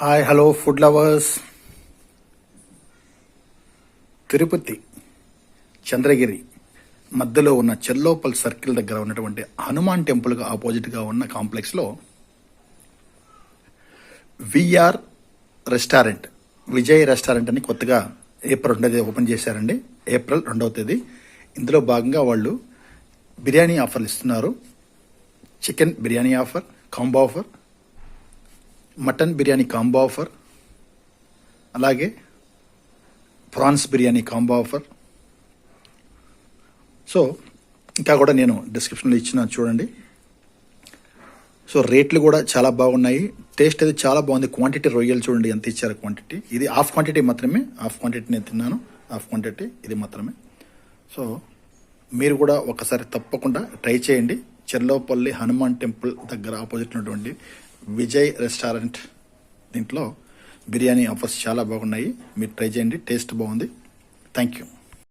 Hi hello food lovers Tirupati Chandragiri మధ్యలో ఉన్న చెల్లోపల్ circle దగ్గర ఉన్నటువంటి హనుమాన్ టెంపుల్కి ఆపోజిట్గా ఉన్న కాంప్లెక్స్లో విఆర్ రెస్టారెంట్ విజయ్ రెస్టారెంట్ అని కొత్తగా ఏప్రిల్ రెండో తేదీ ఓపెన్ చేశారండి. ఏప్రిల్ రెండవ తేదీ. ఇందులో భాగంగా వాళ్ళు బిర్యానీ ఆఫర్లు ఇస్తున్నారు. Chicken biryani offer combo offer mutton biryani combo offer. అలాగే prawns biryani combo offer. So ఇంకా కూడా నేను డిస్క్రిప్షన్లో ఇచ్చిన చూడండి. సో రేట్లు కూడా చాలా బాగున్నాయి. టేస్ట్ అయితే చాలా బాగుంది. క్వాంటిటీ రొయ్యలు చూడండి ఎంత ఇచ్చారు క్వాంటిటీ. ఇది హాఫ్ క్వాంటిటీ మాత్రమే హాఫ్ క్వాంటిటీ నేను తిన్నాను. హాఫ్ క్వాంటిటీ ఇది మాత్రమే. సో మీరు కూడా ఒకసారి తప్పకుండా ట్రై చేయండి. చెర్లోపల్లి హనుమాన్ టెంపుల్ దగ్గర ఆపోజిట్ ఉన్నటువంటి విజయ్ రెస్టారెంట్ దీంట్లో బిర్యానీ ఆఫర్స్ చాలా బాగున్నాయి. మీరు ట్రై చేయండి టేస్ట్ బాగుంది. Thank you